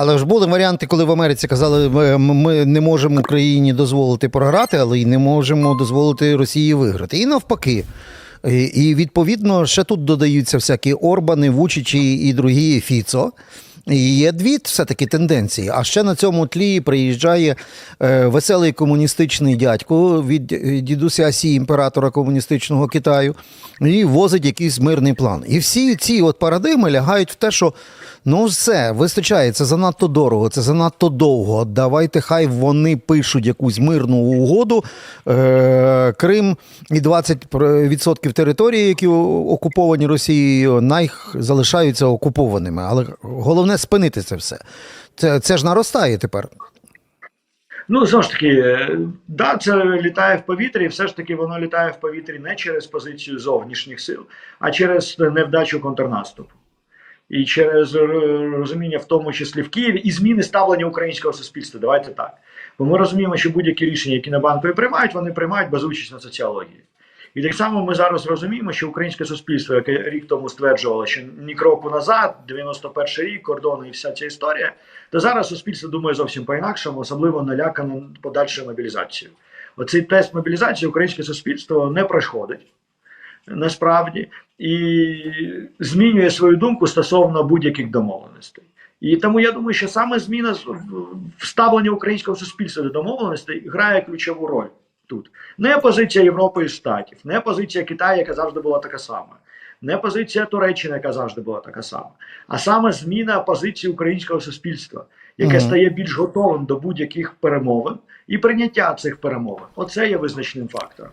Але ж були варіанти, коли в Америці казали, ми, не можемо Україні дозволити програти, але й не можемо дозволити Росії виграти. І навпаки. І відповідно ще тут додаються всякі Орбани, Вучичі і другі Фіцо. Є дві все-таки тенденції. А ще на цьому тлі приїжджає е, веселий комуністичний дядько від е, дідуся Сі, імператора комуністичного Китаю, і возить якийсь мирний план. І всі ці от парадигми лягають в те, що ну все, вистачає, це занадто дорого, це занадто довго. Давайте хай вони пишуть якусь мирну угоду. Е, Крим і 20% території, які окуповані Росією, най залишаються окупованими. Але головне спинити це все. Це, це ж наростає тепер. Ну, знову ж таки, е, да, це літає в повітрі, і все ж таки воно літає в повітрі не через позицію зовнішніх сил, а через невдачу контрнаступу. І через е, розуміння, в тому числі в Києві, і зміни ставлення українського суспільства. Давайте так. Бо ми розуміємо, що будь-які рішення, які на банкові приймають, вони приймають базуючись на соціології. І так само ми зараз розуміємо, що українське суспільство, яке рік тому стверджувало, що ні кроку назад, 91 рік, кордони і вся ця історія, то зараз суспільство думає зовсім по-інакшому, особливо налякано подальшою мобілізацією. Оцей тест мобілізації українське суспільство не проходить насправді і змінює свою думку стосовно будь-яких домовленостей. І тому я думаю, що саме зміна ставлення українського суспільства до домовленостей грає ключову роль тут. Не позиція Європи і Штатів, не позиція Китаю, яка завжди була така сама, не позиція Туреччини, яка завжди була така сама, а саме зміна позиції українського суспільства, яке Мгм. стає більш готовим до будь-яких перемовин і прийняття цих перемовин. Оце є визначним фактором.